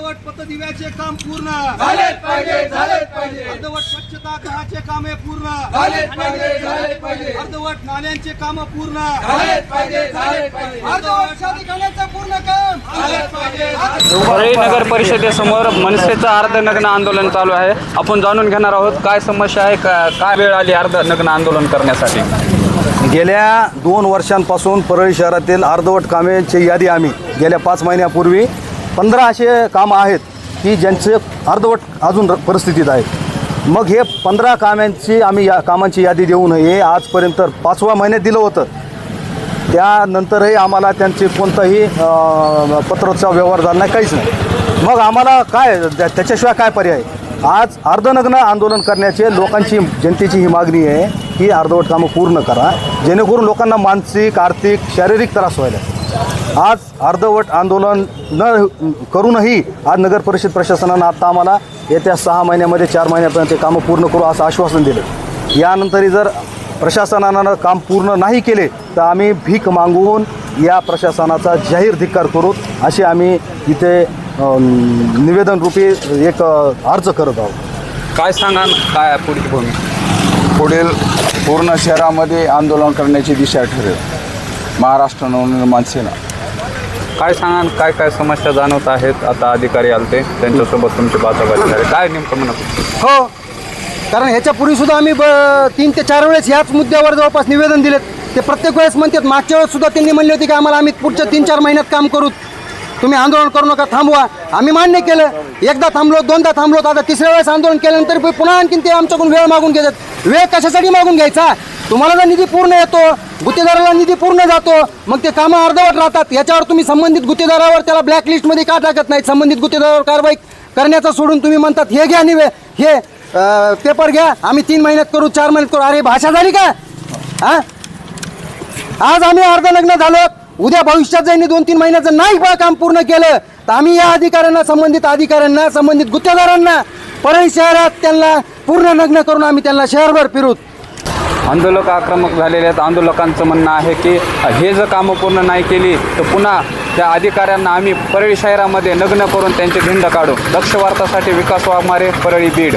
अर्धवट पथदिव्याचे काम पूर्ण. झालेच पाहिजे झालेच पाहिजे. अर्धवट स्वच्छता गृहाचे कामे पूर्ण. झालेच पाहिजे झालेच पाहिजे. अर्धवट नाल्यांचे काम पूर्ण. झालेच पाहिजे झालेच पाहिजे. अर्धवट शादीखान्याचं पूर्ण काम. झालेच पाहिजे. परळी नगर परिषदेसमोर मनसेचं अर्धनग्न आंदोलन चालू आहे. आपण जाणून घेणार आहोत काय समस्या आहे का काय वेळ आली अर्धनग्न आंदोलन करण्यासाठी? गेल्या दोन वर्षांपासून परळी शहरातील अर्धवट कामेची यादी आम्ही गेल्या पाच महिन्यापूर्वी पंधरा असे कामं आहेत की ज्यांचे अर्धवट अजून र- परिस्थितीत आहेत. मग हे पंधरा कामांची आम्ही या कामांची यादी देऊ हे आजपर्यंत पाचव्या महिन्यात दिलं होतं. त्यानंतरही आम्हाला त्यांचे कोणताही अं, पत्राचा व्यवहार झाला नाही काहीच नाही. मग आम्हाला काय त्या- त्याच्याशिवाय काय पर्याय आज अर्धनग्न आंदोलन करण्याचे लोकांची जनतेची ही मागणी आहे की अर्धवट कामं पूर्ण करा. जेणेकरून लोकांना मानसिक आर्थिक शारीरिक त्रास व्हायला. आज अर्धवट आंदोलन न करूनही आज नगर परिषद प्रशासनानं आता आम्हाला येत्या सहा महिन्यामध्ये चार महिन्यापर्यंत ते कामं पूर्ण करू असं आश्वासन दिलं. यानंतरही जर प्रशासनानं काम पूर्ण नाही केले तर आम्ही भीक मागून या प्रशासनाचा जाहीर धिक्कार करू असे आम्ही इथे निवेदनरूपी एक अर्ज करत आहोत. काय सांगा काय भूमिका? पुढील पूर्ण शहरामध्ये आंदोलन करण्याची दिशा ठरेल. महाराष्ट्र नवनिर्माण सेना. काय सांगा काय काय समस्या जाणवत आहेत? आता अधिकारी आलते. त्यांच्यासोबत तुमची बाचाबाची झाली काय नेमकं म्हणत हो. कारण ह्याच्यापूर्वी सुद्धा आम्ही ब तीन ते चार वेळेस ह्याच मुद्द्यावर जवळपास निवेदन दिलेत. ते प्रत्येक वेळेस म्हणतात मागच्या वेळेस सुद्धा त्यांनी म्हणले होते की आम्हाला आम्ही पुढच्या तीन चार महिन्यात काम करू. तुम्ही आंदोलन करू नका थांबवा. आम्ही मान्य केलं. एकदा थांबलो दोनदा थांबलो. आता तिसऱ्या वेळेस आंदोलन केल्यानंतर पुन्हा आणखीन ते आमच्याकडून वेळ मागून घेतात. वेळ कशासाठी मागून घ्यायचा? तुम्हाला जर निधी पूर्ण येतो गुत्तेदाराला निधी पूर्ण जातो मग ते कामं अर्धवट राहतात. याच्यावर तुम्ही संबंधित गुत्तेदारावर त्याला ब्लॅक लिस्टमध्ये का टाकत नाही संबंधित गुत्तेदारावर कारवाई करण्याचं सोडून तुम्ही म्हणतात हे घ्या निवे हे पेपर घ्या आम्ही तीन महिन्यात करू चार महिन्यात करू. अरे भाषा झाली का? हा? आज आम्ही अर्धलग्न झालो उद्या भविष्यात जाईने दोन तीन महिन्याचं नाही काम पूर्ण केलं तर आम्ही या अधिकाऱ्यांना संबंधित अधिकाऱ्यांना संबंधित गुत्तेदारांना परळी शहरात त्यांना पूर्ण नग्न करून आम्ही त्यांना शहरभर फिरूत आंदोलक आक्रमक झालेले आहेत. आंदोलकांचं म्हणणं आहे की हे जर कामं पूर्ण नाही केली तर पुन्हा त्या अधिकाऱ्यांना आम्ही परळी शहरामध्ये नग्न करून त्यांचे भिंड काढू. दक्ष वार्तासाठी विकास वाघमारे परळी बीड.